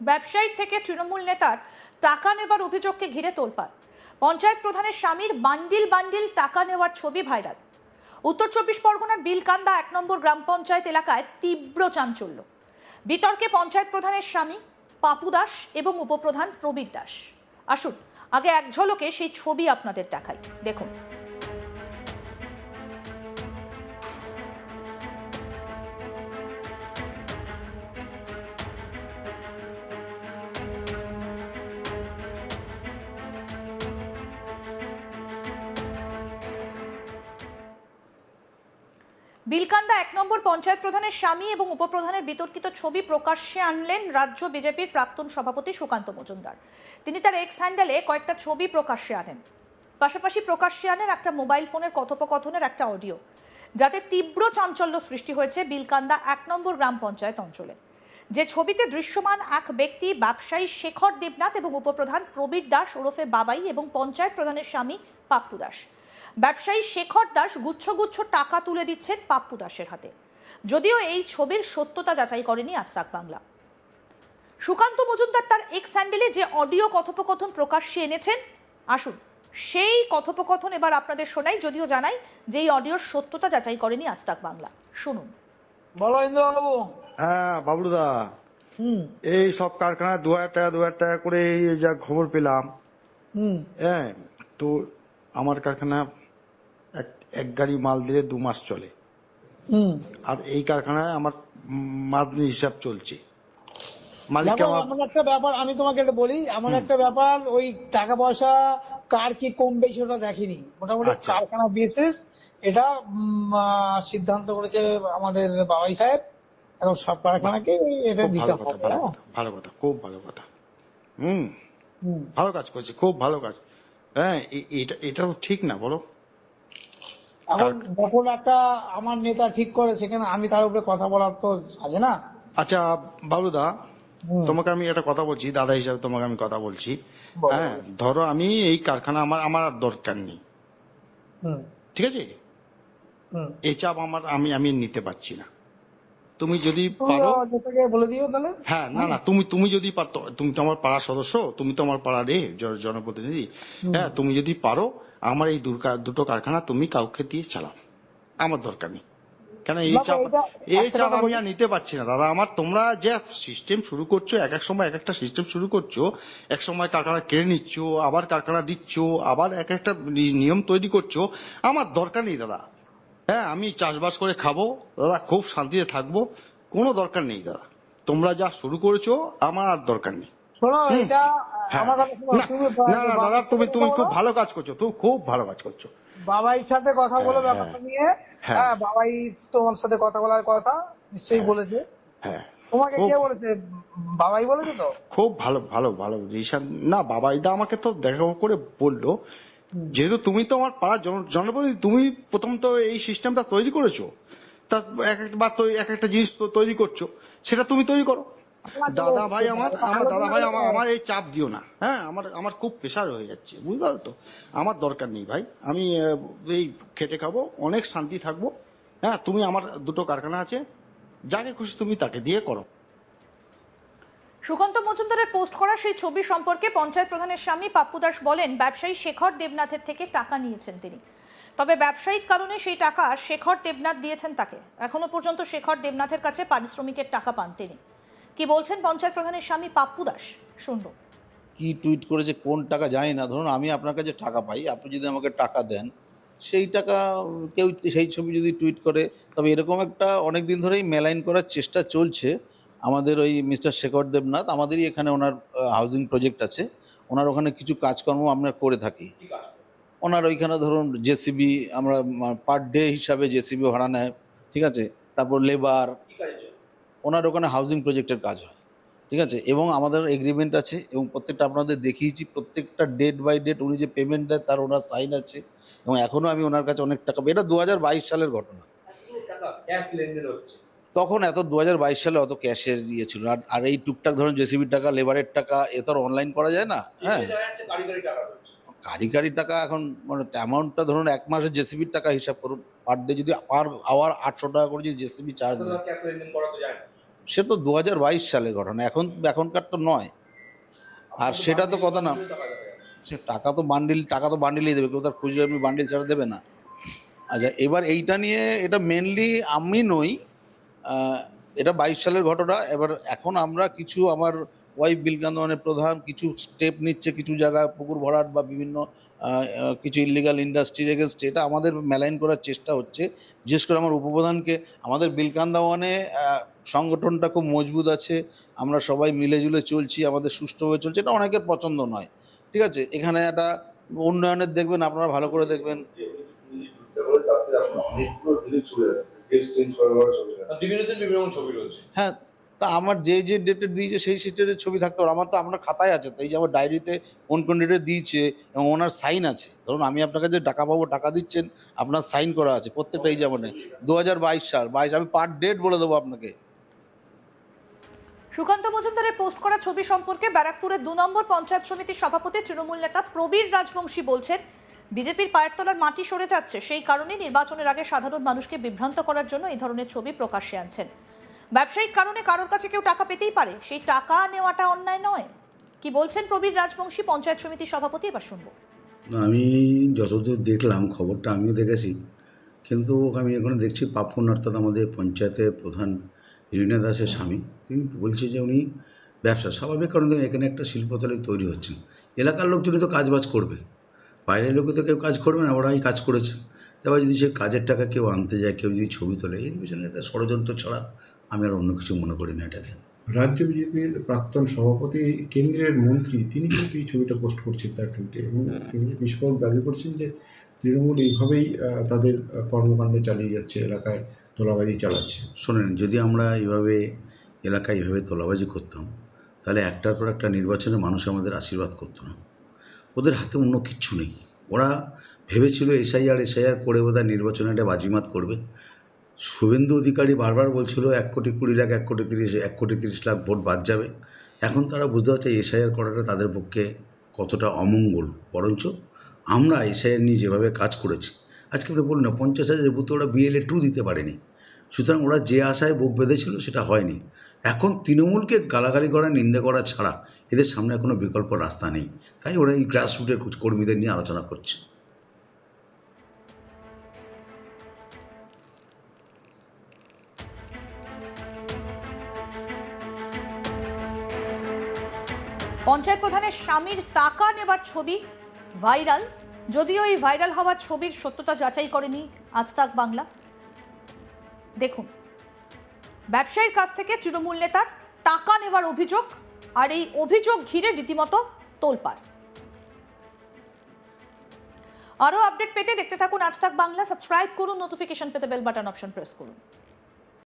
ব্যবসায়িক থেকে তৃণমূল নেতার টাকা নেবার অভিযোগকে ঘিরে তোলপাড়। পঞ্চায়েত প্রধানের স্বামীর বান্ডিল বান্ডিল টাকা নেওয়ার ছবি ভাইরাল। উত্তর চব্বিশ পরগনার বিলকান্দা এক নম্বর গ্রাম পঞ্চায়েত এলাকায় তীব্র চাঞ্চল্য। বিতর্কে পঞ্চায়েত প্রধানের স্বামী পাপু দাস এবং উপপ্রধান প্রবীর দাস। আসুন, আগে এক ঝলকে সেই ছবি আপনাদের দেখাই। দেখুন। বিলকান্দা এক নম্বর পঞ্চায়েত প্রধানের স্বামী এবং উপপ্রধানের বিতর্কিত ছবি প্রকাশ্যে আনলেন রাজ্য বিজেপির প্রাক্তন সভাপতি সুকান্ত মজুমদার। তিনি তার এক্স হ্যান্ডেলে কয়েকটা ছবি প্রকাশ্যে আনেন। পাশাপাশি প্রকাশ্যে আনেন একটা মোবাইল ফোনের কথোপকথনের একটা অডিও, যাতে তীব্র চাঞ্চল্য সৃষ্টি হয়েছে বিলকান্দা এক নম্বর গ্রাম পঞ্চায়েত অঞ্চলে। যে ছবিতে দৃশ্যমান এক ব্যক্তি ব্যবসায়ী শেখর দেবনাথ এবং উপপ্রধান প্রবীর দাস ওরফে বাবাই এবং পঞ্চায়েত প্রধানের স্বামী পাপ্পু দাস। ব্যবসায়ী শেখর দাস গুচ্ছ গুচ্ছ টাকা তুলে দিচ্ছেন পাপ্পু দাসের হাতে। যদিও এই ছবির সত্যতা যাচাই করেনি আজ তাক বাংলা। সুকান্ত মজুমদার তার এক্স স্যান্ডেলে যে অডিও কথোপকথন প্রকাশ্যে এনেছেন আসুন সেই কথোপকথন এবার আপনাদের শোনাই যদিও জানাই যে এই অডিওর সত্যতা যাচাই করেনি আজ তাক বাংলা। শুনুন। বলো ইন্দ্রবাবু। হ্যাঁ বাবলুদা হুম। এই সব কারখানায় দু হাজার টাকা দু হাজার টাকা করে এই যা খবর পেলাম। হুম। হ্যাঁ তো আমার কারখানা এক গাড়ি মাল দিলে দু মাস চলে। আর এই কারখানায় আমার মাদনি হিসাব চলছে। মালিক আমার একটা ব্যাপার আমি তোমাকে একটা বলি এমন একটা ব্যাপার ওই টাকা পয়সা কার কি কম বেশি ওটা দেখিনি। মোটামুটি আচ্ছা। কারখানা বেসিস এটা সিদ্ধান্ত করেছে আমাদের বাবাই সাহেব। এবং সব কারখানাকে এটা দিতে ভালো কথা হবে ভালো? কথা খুব ভালো কথা। হুম হুম। ভালো কাজ করছে খুব ভালো কাজ। হ্যাঁ এটা এটাও ঠিক না বলো। এখন যখন একটা আমার নেতা ঠিক করে সেখানে আমি তার উপরে কথা বলার তো আছে না? আচ্ছা বাবুদা তোমাকে আমি একটা কথা বলছি দাদা হিসাবে তোমাকে আমি কথা বলছি। হ্যাঁ ধরো আমি এই কারখানা আমার আমার আর দরকার নেই। ঠিক আছে? এই চাপ আমার আমি আমি নিতে পারছি না। তুমি যদি পারো বলে দিও তাহলে। হ্যাঁ না না তুমি তুমি যদি পারতো তুমি তো আমার পাড়ার সদস্য তুমি তো আমার পাড়ার এ জনপ্রতিনিধি। হ্যাঁ তুমি যদি পারো আমার এই দুটো কারখানা তুমি কাউকে দিয়ে চালাও। আমার দরকার নেই। কেন এই চাপ এই চাপ আমি আর নিতে পারছি না দাদা। আমার তোমরা যে সিস্টেম শুরু করছ এক এক সময় এক একটা সিস্টেম শুরু করছ এক সময় কারখানা কেড়ে নিচ্ছ আবার কারখানা দিচ্ছ আবার এক একটা নিয়ম তৈরি করছ আমার দরকার নেই দাদা। হ্যাঁ আমি চাষবাস করে খাব। দাদা খুব শান্তিতে থাকব। কোনো দরকার নেই দাদা। তোমরা যা শুরু করেছ আমার আর দরকার নেই। হ্যাঁ। না না, দাদা তুমি তুমি খুব ভালো কাজ করছ তুমি খুব ভালো কাজ করছ। বাবাইর সাথে কথা বলে হ্যাঁ, ব্যাপারটা নিয়ে। হ্যাঁ। হ্যাঁ। বাবাই তোমার সাথে কথা বলার কথা নিশ্চয়ই বলেছে। হ্যাঁ। তোমাকে কে বলেছে? বাবাই বলেছে তো? খুব ভালো ভালো ভালো রিসান না বাবা এটা আমাকে তো দেখা করে বলল যেহেতু তুমি তো আমার পাড়ার জন- জনপ্রতিনিধি তুমি প্রথম তো এই সিস্টেমটা তৈরি করেছ। তা এক একটা বা এক একটা জিনিস তৈরি করছ। সেটা তুমি তৈরি করো। দাদা ভাই আমার আমার দাদা ভাই আমার আমার এই চাপ দিও না। হ্যাঁ আমার আমার খুব প্রেশার হয়ে যাচ্ছে। বুঝতে পারো তো? আমার দরকার নেই ভাই। আমি এই খেটে খাব অনেক শান্তি থাকব। হ্যাঁ তুমি আমার দুটো কারখানা আছে। যাকে খুশি তুমি তাকে দিয়ে করো। সুকান্ত মজুমদারের পোস্ট করা সেই ছবি সম্পর্কে পঞ্চায়েত প্রধানের স্বামী পাপ্পু দাস বলেন, ব্যবসায়ী শেখর দেবনাথের থেকে টাকা নিয়েছেন তিনি। তবে ব্যবসায়িক কারণে সেই টাকা শেখর দেবনাথ দিয়েছেন তাকে। এখনও পর্যন্ত শেখর দেবনাথের কাছে পারিশ্রমিকের টাকা পান তিনি। কি বলছেন পঞ্চায়েত প্রধানের স্বামী পাপ্পু দাস? শুনব। কি টুইট করেছে, কোন টাকা জানি না। ধরুন, আমি আপনার কাছে টাকা পাই, আপনি যদি আমাকে টাকা দেন, সেই টাকা কেউ, সেই ছবি যদি টুইট করে, তবে এরকম একটা অনেক দিন ধরেই মেলাইন করার চেষ্টা চলছে। আমাদের ওই মিস্টার শেখর দেবনাথ আমাদেরই এখানে ওনার হাউজিং প্রজেক্ট আছে। ওনার ওখানে কিছু কাজকর্ম আমরা করে থাকি। ওনার ওইখানে ধরুন জেসিবি আমরা পার ডে হিসাবে জেসিবি ভাড়া নেয় ঠিক আছে? তারপর লেবার ওনার ওখানে হাউজিং প্রজেক্টের কাজ হয় ঠিক আছে? এবং আমাদের এগ্রিমেন্ট আছে এবং প্রত্যেকটা আপনাদের দেখিয়েছি প্রত্যেকটা ডেট বাই ডেট উনি যে পেমেন্ট দেয় তার ওনার সাইন আছে এবং এখনও আমি ওনার কাছে অনেক টাকা এটা দু হাজার বাইশ সালের ঘটনা। তখন এত দু হাজার বাইশ সালে অত ক্যাশের ইয়ে ছিল আর আর এই টুকটাক ধরুন জেসিবির টাকা লেবারের টাকা এ তো অনলাইন করা যায় না? হ্যাঁ। কারিগরি টাকা কারি কারি টাকা এখন মানে অ্যামাউন্টটা ধরুন এক মাসের জেসিবির টাকা হিসাব করুন। পার ডে যদি পার আওয়ার আটশো টাকা করে যদি জেসিবি চার্জ দেয়। যায় না। সে তো দু হাজার বাইশ সালে ঘটনা। এখন এখনকার তো নয়। আর সেটা তো কথা না। সে টাকা তো বান্ডিল টাকা তো বান্ডিলই দেবে। কেউ তার খুঁজে এমনি বান্ডিল ছাড়া দেবে না। আচ্ছা এবার এইটা নিয়ে এটা মেনলি আমি নই। এটা বাইশ সালের ঘটনা। এবার এখন আমরা কিছু আমার ওয়াইফ বিলকান্দনের প্রধান কিছু স্টেপ নিচ্ছে কিছু জায়গায় পুকুর ভরাট বা বিভিন্ন কিছু ইলিগাল ইন্ডাস্ট্রির এগেনস্ট এটা আমাদের মেলাইন করার চেষ্টা হচ্ছে। বিশেষ করে আমার উপপ্রধানকে। আমাদের বিলকান্দাওয়ানে সংগঠনটা খুব মজবুত আছে। আমরা সবাই মিলেজুলে চলছি, আমাদের সুষ্ঠুভাবে চলছে। এটা অনেকের পছন্দ নয়। ঠিক আছে? এখানে একটা উন্নয়নের দেখবেন, আপনারা ভালো করে দেখবেন। বিভিন্ন দিন বিভিন্ন ছবি রয়েছে। হ্যাঁ তা আমার যে যে ডেটে দিয়েছে সেই সিটের ছবি থাকতে পারে। আমার তো আপনার খাতায় আছে তো এই যে আমার ডায়েরিতে কোন কোন ডেটে দিয়েছে এবং ওনার সাইন আছে। ধরুন আমি আপনাকে যে টাকা পাবো টাকা দিচ্ছেন আপনার সাইন করা আছে প্রত্যেকটা এই যেমন দু হাজার বাইশ সাল বাইশ আমি পার ডেট বলে দেবো আপনাকে। সুকান্ত মজুমদারের পোস্ট করা ছবি সম্পর্কে ব্যারাকপুরের দু নম্বর পঞ্চায়েত সমিতির সভাপতি তৃণমূল নেতা প্রবীর রাজবংশী বলছেন বিজেপির পায়ের তলার মাটি সরে যাচ্ছে। সেই কারণে নির্বাচনের আগে সাধারণ মানুষকে বিভ্রান্ত করার জন্য এই ধরনের ছবি প্রকাশ্যে আনছেন। ব্যবসায়িক কারণে কারোর কাছে কেউ টাকা পেতেই পারে। সেই টাকা নেওয়াটা অন্যায় নয়। কি বলছেন প্রবীর রাজবংশী, পঞ্চায়েত সমিতির সভাপতি? এবার শুনব। আমি যতদূর দেখলাম, খবরটা আমিও দেখেছি। কিন্তু আমি এখানে দেখছি পাপন অর্থাৎ আমাদের পঞ্চায়েতের প্রধান রিনা দাসের স্বামী। তিনি বলছে যে উনি ব্যবসা, স্বাভাবিক কারণ এখানে একটা শিল্পতলে তৈরি হচ্ছে। এলাকার লোকজনই তো কাজবাজ করবে। বাইরের লোকে তো কেউ কাজ করবে না ওরাই কাজ করেছে। তারপর যদি সে কাজের টাকা কেউ আনতে যায় কেউ যদি ছবি তোলে এর পিছনে একটা ষড়যন্ত্র ছাড়া আমি আর অন্য কিছু মনে করি না এটাকে। রাজ্য বিজেপির প্রাক্তন সভাপতি কেন্দ্রের মন্ত্রী তিনি কিন্তু এই ছবিটা পোস্ট করছেন তার টুইটে এবং তিনি বিস্ফোরক দাবি করছেন যে তৃণমূল এইভাবেই তাদের কর্মকাণ্ড চালিয়ে যাচ্ছে এলাকায় তোলাবাজি চালাচ্ছে। শোনেন যদি আমরা এইভাবে এলাকায় এইভাবে তোলাবাজি করতাম তাহলে একটার পর একটা নির্বাচনে মানুষ আমাদের আশীর্বাদ করতো না। ওদের হাতে অন্য কিচ্ছু নেই। ওরা ভেবেছিল এসআইআর এসআইআর করে বোধহয় নির্বাচনে একটা বাজিমাত করবে। শুভেন্দু অধিকারী বারবার বলছিল, এক কোটি কুড়ি লাখ, এক কোটি তিরিশ, এক কোটি তিরিশ লাখ ভোট বাদ যাবে। এখন তারা বুঝতে পারছে এসআইআর করাটা তাদের পক্ষে কতটা অমঙ্গল। বরঞ্চ আমরা এসআইআর নিয়ে যেভাবে কাজ করেছি, আজকে বলুন না, পঞ্চাশ হাজার বুথে ওরা বিএলএ টু দিতে পারেনি। সুতরাং ওরা যে আশায় বুক বেঁধেছিল সেটা হয়নি। এখন তৃণমূলকে গালাগালি করা, নিন্দা করা ছাড়া এদের সামনে কোনো বিকল্প রাস্তা নেই। তাই ওরা এই গ্রাসরুটের কর্মীদের নিয়ে আলোচনা করছে। পঞ্চায়েত প্রধানের স্বামীর টাকা নেবার ছবি ভাইরাল। যদিও এই ভাইরাল হওয়ার ছবির সত্যতা যাচাই করেনি আজ তাক বাংলা। দেখুন, ব্যবসায়ীর কাছ থেকে তৃণমূল নেতার টাকা নেবার অভিযোগ আর এই অভিযোগ ঘিরে রীতিমতো তোলপাড়। আরও আপডেট পেতে দেখতে থাকুন আজ তাক বাংলা, সাবস্ক্রাইব করুন নোটিফিকেশন পেতে বেল বাটন অপশন প্রেস করুন।